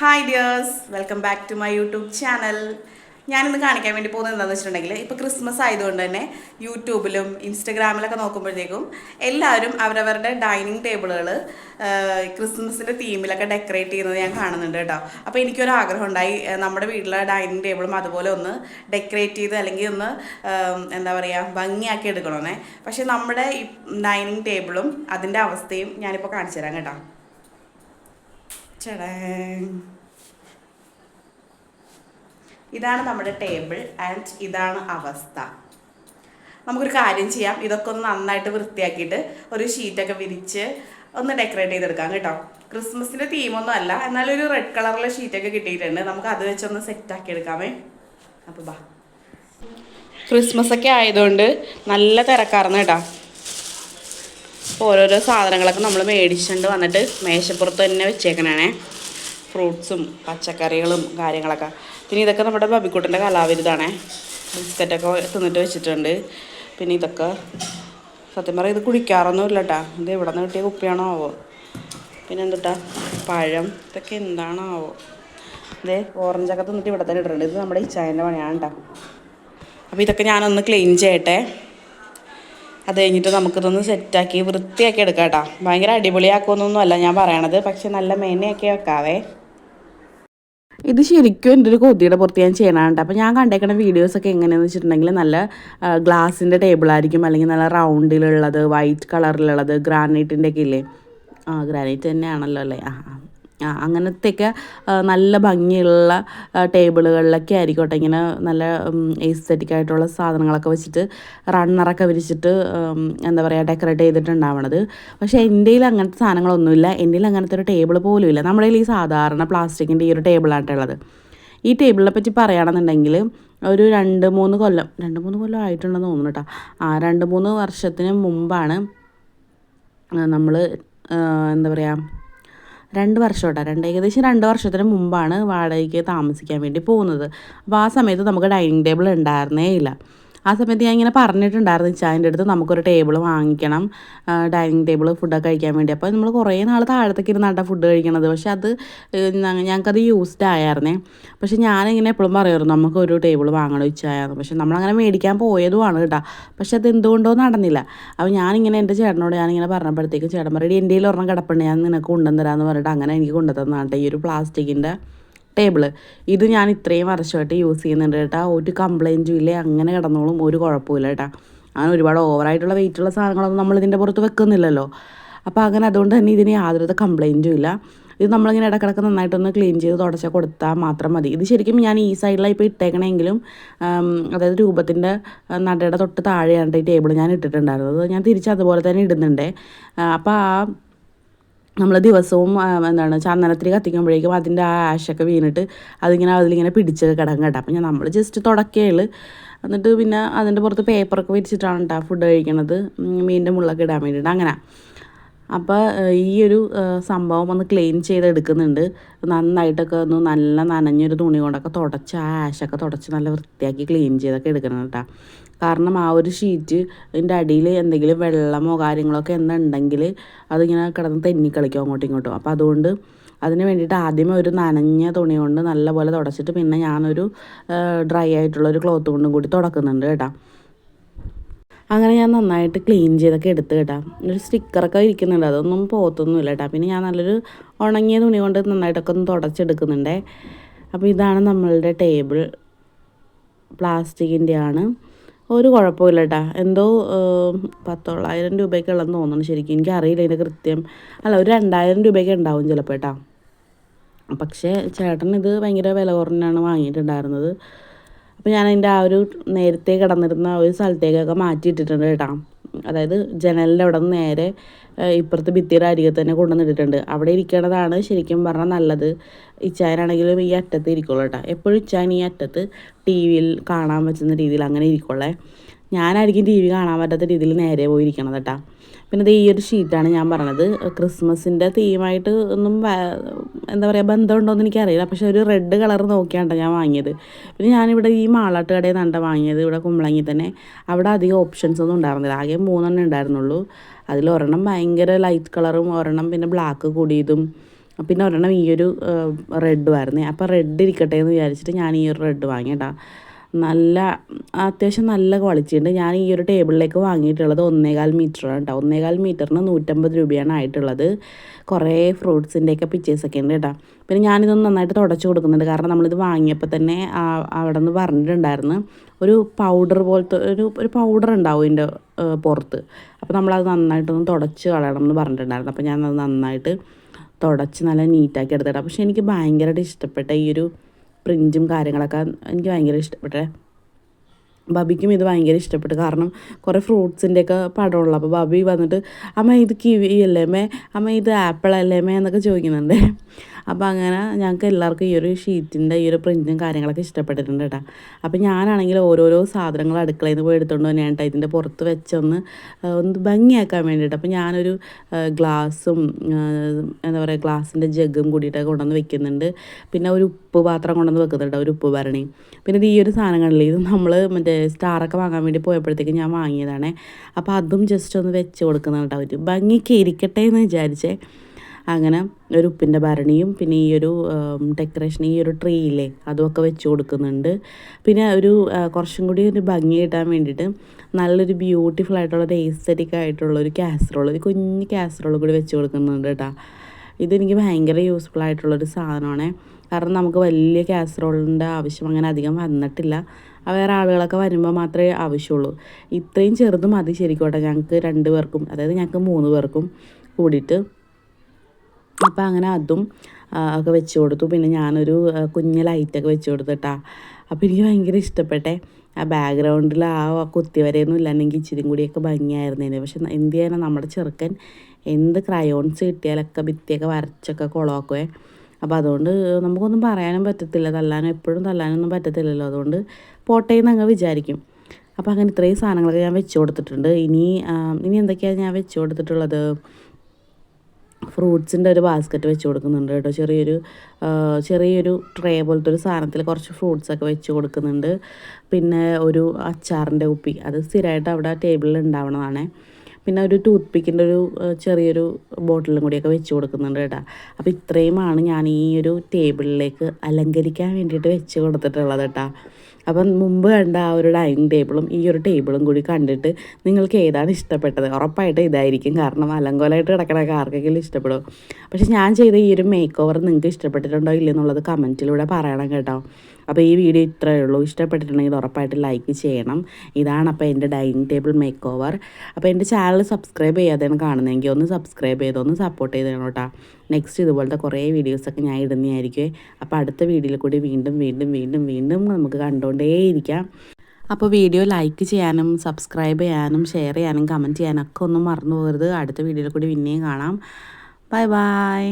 Hi dears welcome back to my YouTube channel ഞാനിന്ന് കാണിക്കാൻ വേണ്ടി പോകുന്നത് എന്താണെന്ന് വെച്ചിട്ടുണ്ടെങ്കിൽ ഇപ്പോൾ ക്രിസ്മസ് ആയതുകൊണ്ട് തന്നെ യൂട്യൂബിലും ഇൻസ്റ്റഗ്രാമിലൊക്കെ നോക്കുമ്പോഴത്തേക്കും എല്ലാവരും അവരവരുടെ ഡൈനിങ് ടേബിളുകൾ ക്രിസ്മസിന്റെ തീമിലൊക്കെ ഡെക്കറേറ്റ് ചെയ്യുന്നത് ഞാൻ കാണുന്നുണ്ട് കേട്ടോ. അപ്പോൾ എനിക്കൊരു ആഗ്രഹം ഉണ്ടായി നമ്മുടെ വീട്ടിലെ ഡൈനിങ് ടേബിളും അതുപോലെ ഒന്ന് ഡെക്കറേറ്റ് ചെയ്ത് അല്ലെങ്കിൽ ഒന്ന് എന്താ പറയുക ഭംഗിയാക്കി എടുക്കണമെന്നേ പക്ഷേ നമ്മുടെ ഡൈനിങ് ടേബിളും അതിന്റെ അവസ്ഥയും ഞാനിപ്പോൾ കാണിച്ചു തരാം കേട്ടോ. ഇതാണ് നമ്മുടെ ടേബിൾ ആൻഡ് ഇതാണ് അവസ്ഥ. നമുക്കൊരു കാര്യം ചെയ്യാം. ഇതൊക്കെ ഒന്ന് നന്നായിട്ട് വൃത്തിയാക്കിയിട്ട് ഒരു ഷീറ്റൊക്കെ വിരിച്ച് ഒന്ന് ഡെക്കറേറ്റ് ചെയ്തെടുക്കാം കേട്ടോ. ക്രിസ്മസിന്റെ തീമൊന്നും അല്ല. എന്നാലും ഒരു റെഡ് കളറിലെ ഷീറ്റൊക്കെ കിട്ടിയിട്ടുണ്ട്. നമുക്ക് അത് വെച്ചൊന്ന് സെറ്റാക്കി എടുക്കാമേ. അപ്പോൾ ബാ. ക്രിസ്മസ് ഒക്കെ ആയതുകൊണ്ട് നല്ല തിരക്കാർന്ന് കേട്ടോ. ഓരോരോ സാധനങ്ങളൊക്കെ നമ്മൾ മേടിച്ചുകൊണ്ട് വന്നിട്ട് മേശപ്പുറത്ത് തന്നെ വെച്ചേക്കണേ ഫ്രൂട്ട്സും പച്ചക്കറികളും കാര്യങ്ങളൊക്കെ. പിന്നെ ഇതൊക്കെ നമ്മുടെ ബബിക്കുട്ടന്റെ കലാവിരുതാണേ. ബിസ്ക്കറ്റൊക്കെ തിന്നിട്ട് വെച്ചിട്ടുണ്ട്. പിന്നെ ഇതൊക്കെ സത്യം പറയാം ഇത് കുടിക്കാറൊന്നും ഇല്ല കേട്ടാ ഇത് എവിടെ നിന്ന് കിട്ടിയ കുപ്പിയാണോ ആവോ പിന്നെ എന്തുട്ടാ? പഴം. ഇതൊക്കെ എന്താണോ ആവോ ഇതേ ഓറഞ്ചൊക്കെ തിന്നിട്ട് ഇവിടെ തന്നെ ഇട്ടിട്ടുണ്ട് ഇത് നമ്മുടെ ഇച്ചായന്റെ പണിയാണ് കേട്ടോ അപ്പോൾ ഇതൊക്കെ ഞാനൊന്ന് ക്ലീൻ ചെയ്യട്ടെ. അത് കഴിഞ്ഞിട്ട് നമുക്കിതൊന്ന് സെറ്റാക്കി വൃത്തിയാക്കി എടുക്കാം കേട്ടോ. ഭയങ്കര അടിപൊളിയാക്കുമെന്നൊന്നും അല്ല ഞാൻ പറയണത്. പക്ഷെ നല്ല മേനയൊക്കെ വെക്കാവേ. ഇത് ശരിക്കും എന്റെ ഒരു കൊതിയുടെ പുറത്ത് ഞാൻ ചെയ്യണുണ്ട് അപ്പോൾ ഞാൻ കണ്ടേക്കുന്ന വീഡിയോസൊക്കെ എങ്ങനെയാണെന്ന് വെച്ചിട്ടുണ്ടെങ്കിൽ നല്ല ഗ്ലാസിന്റെ ടേബിളായിരിക്കും അല്ലെങ്കിൽ നല്ല റൗണ്ടിലുള്ളത് വൈറ്റ് കളറിലുള്ളത് ഗ്രാനൈറ്റിന്റെ ഒക്കെ ഇല്ലേ? ആ ഗ്രാനൈറ്റ് തന്നെയാണല്ലോ അല്ലേ? ആ. അങ്ങനത്തെയൊക്കെ നല്ല ഭംഗിയുള്ള ടേബിളുകളിലൊക്കെ ആയിക്കോട്ടെ ഇങ്ങനെ നല്ല എസ്തെറ്റിക് ആയിട്ടുള്ള സാധനങ്ങളൊക്കെ വെച്ചിട്ട് റണ്ണറൊക്കെ വിരിച്ചിട്ട് എന്താ പറയുക ഡെക്കറേറ്റ് ചെയ്തിട്ടുണ്ടാവണത്. പക്ഷേ എന്റെ അങ്ങനത്തെ സാധനങ്ങളൊന്നുമില്ല. എന്റെ അങ്ങനത്തെ ഒരു ടേബിൾ പോലും ഇല്ല നമ്മുടെ ഈ സാധാരണ പ്ലാസ്റ്റിക്കിന്റെ ഈ ഒരു ടേബിളായിട്ടുള്ളത് ഈ ടേബിളിനെ പറ്റി പറയുകയാണെന്നുണ്ടെങ്കിൽ ഒരു രണ്ട് മൂന്ന് കൊല്ലം രണ്ട് മൂന്ന് കൊല്ലം ആയിട്ടുണ്ടെന്ന് തോന്നുന്നു കേട്ടോ ആ രണ്ട് മൂന്ന് വർഷത്തിന് മുമ്പാണ് നമ്മൾ എന്താ പറയുക രണ്ട് വർഷം കേട്ടോ രണ്ട് ഏകദേശം രണ്ട് വർഷത്തിന് മുമ്പാണ് വാടകയ്ക്ക് താമസിക്കാൻ വേണ്ടി പോകുന്നത്. അപ്പോൾ ആ സമയത്ത് നമുക്ക് ഡൈനിങ് ടേബിൾ ഉണ്ടായിരുന്നേ ഇല്ല. ആ സമയത്ത് ഞാൻ ഇങ്ങനെ പറഞ്ഞിട്ടുണ്ടായിരുന്നു ചായന്റെ അടുത്ത് നമുക്കൊരു ടേബിൾ വാങ്ങിക്കണം ഡൈനിങ് ടേബിൾ ഫുഡൊക്കെ കഴിക്കാൻ വേണ്ടി. അപ്പോൾ നമ്മൾ കുറേ നാൾ താഴത്തേക്ക് ഇരുന്നാട്ടാ ഫുഡ് കഴിക്കണത്. പക്ഷേ അത് ഞങ്ങൾക്കത് യൂസ്ഡ് ആയായിരുന്നേ. പക്ഷെ ഞാനിങ്ങനെ എപ്പോഴും പറയുമായിരുന്നു നമുക്കൊരു ടേബിൾ വാങ്ങണം ഇച്ചായെന്ന് പക്ഷെ നമ്മളങ്ങനെ മേടിക്കാൻ പോയതുമാണ് കേട്ടോ. പക്ഷെ അത് എന്തുകൊണ്ടോ നടന്നില്ല. അപ്പോൾ ഞാനിങ്ങനെ എന്റെ ചേട്ടനോട് ഞാനിങ്ങനെ പറഞ്ഞപ്പോഴത്തേക്കും ചേട്ടൻ പറയും എന്റെ ഒരെണ്ണം കിടപ്പുണ്ട് ഞാൻ നിനക്ക് കൊണ്ടുവന്നു തരാമെന്ന് പറഞ്ഞിട്ട് അങ്ങനെ എനിക്ക് കൊണ്ടുതന്നതാണ് കേട്ടോ ഈ ഒരു പ്ലാസ്റ്റിക്കിന്റെ ടേബിൾ ഇത് ഞാൻ ഇത്രയും വർഷമായിട്ട് യൂസ് ചെയ്യുന്നുണ്ട് കേട്ടോ. ഒരു കംപ്ലൈന്റും ഇല്ല? അങ്ങനെ കിടന്നോളും. ഒരു കുഴപ്പമില്ല കേട്ടോ. അങ്ങനെ ഒരുപാട് ഓവറായിട്ടുള്ള വെയിറ്റുള്ള സാധനങ്ങളൊന്നും നമ്മൾ ഇതിന്റെ പുറത്ത് വെക്കുന്നില്ലല്ലോ. അപ്പോൾ അങ്ങനെ അതുകൊണ്ട് തന്നെ ഇതിന് യാതൊരു കംപ്ലൈന്റും ഇല്ല. ഇത് നമ്മളിങ്ങനെ ഇടക്കിടക്ക് നന്നായിട്ടൊന്ന് ക്ലീൻ ചെയ്ത് തുടച്ചാൽ കൊടുത്താൽ മാത്രം മതി. ഇത് ശരിക്കും ഞാൻ ഈ സൈഡിലാണ് ഇപ്പോൾ ഇട്ടേക്കണമെങ്കിലും അതായത് രൂപത്തിന്റെ നടയുടെ തൊട്ട് താഴെയാണ് ഈ ടേബിൾ ഞാൻ ഇട്ടിട്ടുണ്ടായിരുന്നത് ഞാൻ തിരിച്ച് അതുപോലെ തന്നെ ഇടുന്നുണ്ട്. അപ്പോൾ ആ നമ്മൾ ദിവസവും എന്താണ് ചന്ദനത്തിരി കത്തിക്കുമ്പോഴേക്കും അതിന്റെ ആ ആഷൊക്കെ വീണിട്ട് അതിങ്ങനെ അതിലിങ്ങനെ പിടിച്ച് കിടക്കും കേട്ടോ. അപ്പം ഞാൻ നമ്മൾ ജസ്റ്റ് തുടക്കുകയുള്ളു എന്നിട്ട് പിന്നെ അതിന്റെ പുറത്ത് പേപ്പറൊക്കെ വിരിച്ചിട്ടാണ് കേട്ടോ ഫുഡ് കഴിക്കണത്. മീനിന്റെ മുള്ളൊക്കെ ഇടാൻ വേണ്ടിയിട്ട് അങ്ങനെ. അപ്പോൾ ഈ ഒരു സംഭവം ഒന്ന് ക്ലീൻ ചെയ്തെടുക്കുന്നുണ്ട്. നന്നായിട്ടൊക്കെ ഒന്ന് നല്ല നനഞ്ഞൊരു തുണി കൊണ്ടൊക്കെ തുടച്ച് ആ ആഷൊക്കെ തുടച്ച് നല്ല വൃത്തിയാക്കി ക്ലീൻ ചെയ്തൊക്കെ എടുക്കണം കേട്ടോ കാരണം ആ ഒരു ഷീറ്റ് ഇതിന്റെ അടിയിൽ എന്തെങ്കിലും വെള്ളമോ കാര്യങ്ങളൊക്കെ എന്തുണ്ടെങ്കിൽ അതിങ്ങനെ കിടന്ന് തെന്നിക്കളിക്കും അങ്ങോട്ടും ഇങ്ങോട്ടും. അപ്പോൾ അതുകൊണ്ട് അതിന് വേണ്ടിയിട്ട് ആദ്യമേ ഒരു നനഞ്ഞ തുണി കൊണ്ട് നല്ലപോലെ തുടച്ചിട്ട് പിന്നെ ഞാനൊരു ഡ്രൈ ആയിട്ടുള്ള ഒരു ക്ലോത്ത് കൊണ്ടും കൂടി തുടക്കുന്നുണ്ട് കേട്ടോ. അങ്ങനെ ഞാൻ നന്നായിട്ട് ക്ലീൻ ചെയ്തൊക്കെ എടുത്ത് കേട്ടോ. ഒരു സ്റ്റിക്കറൊക്കെ ഇരിക്കുന്നുണ്ട്. അതൊന്നും പോത്തൊന്നുമില്ല കേട്ടോ. പിന്നെ ഞാൻ നല്ലൊരു ഉണങ്ങിയ തുണി കൊണ്ട് നന്നായിട്ടൊക്കെ ഒന്ന് തുടച്ചെടുക്കുന്നുണ്ടേ. അപ്പോൾ ഇതാണ് നമ്മളുടെ ടേബിൾ പ്ലാസ്റ്റിക്കിന്റെ ആണ്. ഒരു കുഴപ്പമില്ല കേട്ടാ. എന്തോ പത്തൊള്ളായിരം രൂപയൊക്കെ ഉള്ളതെന്ന് തോന്നുന്നു ശരിക്കും. എനിക്ക് അറിയില്ല ഇതിന്റെ കൃത്യം. അല്ല ഒരു രണ്ടായിരം രൂപയൊക്കെ ഉണ്ടാവും ചിലപ്പോൾ കേട്ടാ. പക്ഷേ ചേട്ടൻ ഇത് ഭയങ്കര വില കുറഞ്ഞാണ് വാങ്ങിയിട്ടുണ്ടായിരുന്നത്. അപ്പോൾ ഞാൻ അതിന്റെ ആ ഒരു നേരത്തെ കിടന്നിരുന്ന ഒരു സ്ഥലത്തേക്കൊക്കെ മാറ്റിയിട്ടിട്ടുണ്ട് കേട്ടോ. അതായത് ജനലിന്റെ അവിടെ നിന്ന് നേരെ ഇപ്പുറത്തെ ഭിത്തിയുടെ അരികെ തന്നെ കൊണ്ടുവന്നിട്ടിട്ടുണ്ട്. അവിടെ ഇരിക്കണതാണ് ശരിക്കും പറഞ്ഞാൽ നല്ലത്. ഇച്ചായനാണെങ്കിലും ഈ അറ്റത്ത് ഇരിക്കുള്ളൂ കേട്ടോ. എപ്പോഴും ഇച്ചാൻ ഈ അറ്റത്ത് ടി വിയിൽ കാണാൻ പറ്റുന്ന രീതിയിൽ അങ്ങനെ ഇരിക്കുള്ളേ. ഞാനായിരിക്കും ടി വി കാണാൻ പറ്റാത്ത രീതിയിൽ നേരെ പോയിരിക്കണം കേട്ടോ പിന്നെ ഇത് ഈ ഒരു ഷീറ്റാണ് ഞാൻ പറഞ്ഞത്. ക്രിസ്മസിന്റെ തീമായിട്ട് ഒന്നും എന്താ പറയുക ബന്ധമുണ്ടോയെന്ന് എനിക്കറിയില്ല. പക്ഷെ ഒരു റെഡ് കളർ നോക്കിയാണ് ഞാൻ വാങ്ങിയത്. പിന്നെ ഞാനിവിടെ ഈ മാളാട്ട് കടയിൽ നിന്നാണ് വാങ്ങിയത് ഇവിടെ കുമ്പളങ്ങി തന്നെ. അവിടെ അധികം ഓപ്ഷൻസ് ഒന്നും ഉണ്ടായിരുന്നില്ല. ആകെ മൂന്നെണ്ണം ഉണ്ടായിരുന്നുള്ളൂ. അതിൽ ഒരെണ്ണം ഭയങ്കര ലൈറ്റ് കളറും ഒരെണ്ണം പിന്നെ ബ്ലാക്ക് കൂടിയതും പിന്നെ ഒരെണ്ണം ഈ ഒരു റെഡ് ആയിരുന്നേ. അപ്പോൾ റെഡ് ഇരിക്കട്ടെ എന്ന് വിചാരിച്ചിട്ട് ഞാൻ ഈ ഒരു റെഡ് വാങ്ങിയിട്ടാ നല്ല അത്യാവശ്യം നല്ല ക്വാളിറ്റി ഉണ്ട്. ഞാൻ ഈ ഒരു ടേബിളിലേക്ക് വാങ്ങിയിട്ടുള്ളത് ഒന്നേകാൽ മീറ്ററാണ് കേട്ടോ ഒന്നേകാൽ മീറ്ററിന് നൂറ്റമ്പത് രൂപയാണ് ആയിട്ടുള്ളത്. കുറേ ഫ്രൂട്ട്സിന്റെയൊക്കെ പിക്ചേഴ്സൊക്കെ ഉണ്ട് കേട്ടോ പിന്നെ ഞാനിതൊന്ന് നന്നായിട്ട് തുടച്ച് കൊടുക്കുന്നുണ്ട്. കാരണം നമ്മളിത് വാങ്ങിയപ്പോൾ തന്നെ അവിടെ നിന്ന് പറഞ്ഞിട്ടുണ്ടായിരുന്നു. ഒരു പൗഡർ പോലത്തെ ഒരു ഒരു പൗഡർ ഉണ്ടാവും ഇതിന്റെ പുറത്ത്. അപ്പോൾ നമ്മളത് നന്നായിട്ടൊന്ന് തുടച്ച് കളയണം എന്ന് പറഞ്ഞിട്ടുണ്ടായിരുന്നു. അപ്പോൾ ഞാനത് നന്നായിട്ട് തുടച്ച് നല്ല നീറ്റാക്കി എടുത്തിട്ടാണ് പക്ഷേ എനിക്ക് ഭയങ്കരമായിട്ട് ഇഷ്ടപ്പെട്ട ഈ ഒരു പ്രിന്റും കാര്യങ്ങളൊക്കെ എനിക്ക് ഭയങ്കര ഇഷ്ടപ്പെട്ടെ. ബബിക്കും ഇത് ഭയങ്കര ഇഷ്ടപ്പെട്ടു. കാരണം കുറേ ഫ്രൂട്ട്സിന്റെയൊക്കെ പടമുള്ള. അപ്പോൾ ബബി വന്നിട്ട് അമ്മ ഇത് കിവി അല്ലേ അമ്മ? ഇത് ആപ്പിൾ അല്ലേ എന്നൊക്കെ ചോദിക്കുന്നുണ്ട്. അപ്പോൾ അങ്ങനെ ഞങ്ങൾക്ക് എല്ലാവർക്കും ഈ ഒരു ഷീറ്റിന്റെ ഈ ഒരു പ്രിന്റും കാര്യങ്ങളൊക്കെ ഇഷ്ടപ്പെട്ടിട്ടുണ്ട് കേട്ടോ അപ്പോൾ ഞാനാണെങ്കിൽ ഓരോരോ സാധനങ്ങൾ അടുക്കളയിൽ നിന്ന് പോയി എടുത്തുകൊണ്ട് തന്നെയാണ് കേട്ടോ ഇതിന്റെ പുറത്ത് വെച്ചൊന്ന് ഒന്ന് ഭംഗിയാക്കാൻ വേണ്ടിയിട്ട്. അപ്പോൾ ഞാനൊരു ഗ്ലാസും എന്താ പറയുക ഗ്ലാസിന്റെ ജഗും കൂടിയിട്ട് കൊണ്ടുവന്ന് വെക്കുന്നുണ്ട്. പിന്നെ ഒരു ഉപ്പ് പാത്രം കൊണ്ടുവന്ന് വെക്കുന്നുണ്ട് ഒരു ഉപ്പ് ഭരണി. പിന്നെ ഈ ഒരു സാധനങ്ങളിൽ ഇത് നമ്മൾ മറ്റേ സ്റ്റാറൊക്കെ വാങ്ങാൻ വേണ്ടി പോയപ്പോഴത്തേക്ക് ഞാൻ വാങ്ങിയതാണേ. അപ്പോൾ അതും ജസ്റ്റ് ഒന്ന് വെച്ച് കൊടുക്കുന്നതാണ് കേട്ടോ ഒരു ഭംഗിക്ക് ഇരിക്കട്ടെ എന്ന് വിചാരിച്ചേ. അങ്ങനെ ഒരു ഉപ്പിന്റെ ഭരണിയും പിന്നെ ഈ ഒരു ഡെക്കറേഷൻ ഈ ഒരു ട്രീ ഇല്ലേ അതുമൊക്കെ വെച്ച് കൊടുക്കുന്നുണ്ട്. പിന്നെ ഒരു കുറച്ചും കൂടി ഒരു ഭംഗി കിട്ടാൻ വേണ്ടിയിട്ട് നല്ലൊരു ബ്യൂട്ടിഫുൾ ആയിട്ടുള്ള ഒരു എസ്തറ്റിക് ആയിട്ടുള്ള ഒരു കാസറോൾ ഒരു കുഞ്ഞ് കാസറോൾ കൂടി വെച്ച് കൊടുക്കുന്നുണ്ട് കേട്ടോ. ഇതെനിക്ക് ഭയങ്കര യൂസ്ഫുൾ ആയിട്ടുള്ളൊരു സാധനമാണ്. കാരണം നമുക്ക് വലിയ കാസറോളിന്റെ ആവശ്യം അങ്ങനെ അധികം വന്നിട്ടില്ല. വേറെ ആളുകളൊക്കെ വരുമ്പോൾ മാത്രമേ ആവശ്യമുള്ളൂ. ഇത്രയും ചെറുത് മതി ശരിക്കും കേട്ടോ ഞങ്ങൾക്ക് രണ്ട് പേർക്കും അതായത് ഞങ്ങൾക്ക് മൂന്ന് പേർക്കും കൂടിയിട്ട്. അപ്പോൾ അങ്ങനെ അതും ഒക്കെ വെച്ച് കൊടുത്തു. പിന്നെ ഞാനൊരു കുഞ്ഞ് ലൈറ്റൊക്കെ വെച്ച് കൊടുത്തിട്ടാ. അപ്പോൾ എനിക്ക് ഭയങ്കര ഇഷ്ടപ്പെട്ടെ. ആ ബാക്ക്ഗ്രൗണ്ടിൽ ആ കുത്തിവരെയൊന്നും ഇല്ലാണ്ടെങ്കിൽ ഇച്ചിരി കൂടിയൊക്കെ ഭംഗിയായിരുന്നേനെ. പക്ഷെ എന്ത് ചെയ്യാനാ? നമ്മുടെ ചെറുക്കൻ എന്ത് ക്രയോൺസ് കിട്ടിയാലൊക്കെ ഭിത്തിയൊക്കെ വരച്ചൊക്കെ കുളമാക്കുവേ അപ്പോൾ അതുകൊണ്ട് നമുക്കൊന്നും പറയാനും പറ്റത്തില്ല. തല്ലാനും എപ്പോഴും തല്ലാനൊന്നും പറ്റത്തില്ലല്ലോ. അതുകൊണ്ട് പോട്ടെ എന്ന് അങ്ങ് വിചാരിക്കും. അപ്പോൾ അങ്ങനെ ഇത്രയും സാധനങ്ങളൊക്കെ ഞാൻ വെച്ച് കൊടുത്തിട്ടുണ്ട്. ഇനി ഇനി എന്തൊക്കെയാണ് ഞാൻ വെച്ച് കൊടുത്തിട്ടുള്ളത്? ഫ്രൂട്ട്സിന്റെ ഒരു ബാസ്ക്കറ്റ് വെച്ച് കൊടുക്കുന്നുണ്ട് കേട്ടോ. ചെറിയൊരു ചെറിയൊരു ട്രേ പോലത്തെ ഒരു സാധനത്തിൽ കുറച്ച് ഫ്രൂട്ട്സൊക്കെ വെച്ച് കൊടുക്കുന്നുണ്ട്. പിന്നെ ഒരു അച്ചാറിന്റെ കുപ്പി അത് സ്ഥിരമായിട്ട് അവിടെ ടേബിളിൽ ഉണ്ടാവണതാണേ. പിന്നെ ഒരു ടൂത്ത് പിക്കിന്റെ ഒരു ചെറിയൊരു ബോട്ടിലും കൂടിയൊക്കെ വെച്ച് കൊടുക്കുന്നുണ്ട് കേട്ടോ. അപ്പോൾ ഇത്രയുമാണ് ഞാൻ ഈ ഒരു ടേബിളിലേക്ക് അലങ്കരിക്കാൻ വേണ്ടിയിട്ട് വെച്ച് കൊടുത്തിട്ടുള്ളത് കേട്ടോ. അപ്പം മുമ്പ് കണ്ട ആ ഒരു ഡൈനിങ് ടേബിളും ഈ ഒരു ടേബിളും കൂടി കണ്ടിട്ട് നിങ്ങൾക്ക് ഏതാണ് ഇഷ്ടപ്പെട്ടത്? ഉറപ്പായിട്ട് ഇതായിരിക്കും. കാരണം അലങ്കോലമായിട്ട് കിടക്കണൊക്കെ ആർക്കെങ്കിലും ഇഷ്ടപ്പെടും. പക്ഷെ ഞാൻ ചെയ്ത ഈ ഒരു മേക്ക് ഓവർ നിങ്ങൾക്ക് ഇഷ്ടപ്പെട്ടിട്ടുണ്ടോ ഇല്ലെന്നുള്ളത് കമന്റിലൂടെ പറയണം കേട്ടോ. അപ്പോൾ ഈ വീഡിയോ ഇത്രയേ ഉള്ളൂ. ഇഷ്ടപ്പെട്ടിട്ടുണ്ടെങ്കിൽ ഉറപ്പായിട്ട് ലൈക്ക് ചെയ്യണം. ഇതാണ് അപ്പോൾ എന്റെ ഡൈനിങ് ടേബിൾ മേക്ക് ഓവർ അപ്പോൾ എന്റെ ചാനൽ സബ്സ്ക്രൈബ് ചെയ്യാതെയാണ് കാണുന്നതെങ്കിൽ ഒന്ന് സബ്സ്ക്രൈബ് ചെയ്തൊന്ന് സപ്പോർട്ട് ചെയ്ത് തരണം കേട്ടോ. നെക്സ്റ്റ് ഇതുപോലത്തെ കുറേ വീഡിയോസൊക്കെ ഞാൻ ഇടുന്നതായിരിക്കും അപ്പോൾ അടുത്ത വീഡിയോയിൽ കൂടി വീണ്ടും വീണ്ടും വീണ്ടും വീണ്ടും നമുക്ക് കണ്ടുകൊണ്ടേയിരിക്കാം. അപ്പോൾ വീഡിയോ ലൈക്ക് ചെയ്യാനും സബ്സ്ക്രൈബ് ചെയ്യാനും ഷെയർ ചെയ്യാനും കമന്റ് ചെയ്യാനൊക്കെ ഒന്നും മറന്നു പോകരുത്. അടുത്ത വീഡിയോയിൽ കൂടി പിന്നെയും കാണാം. Bye bye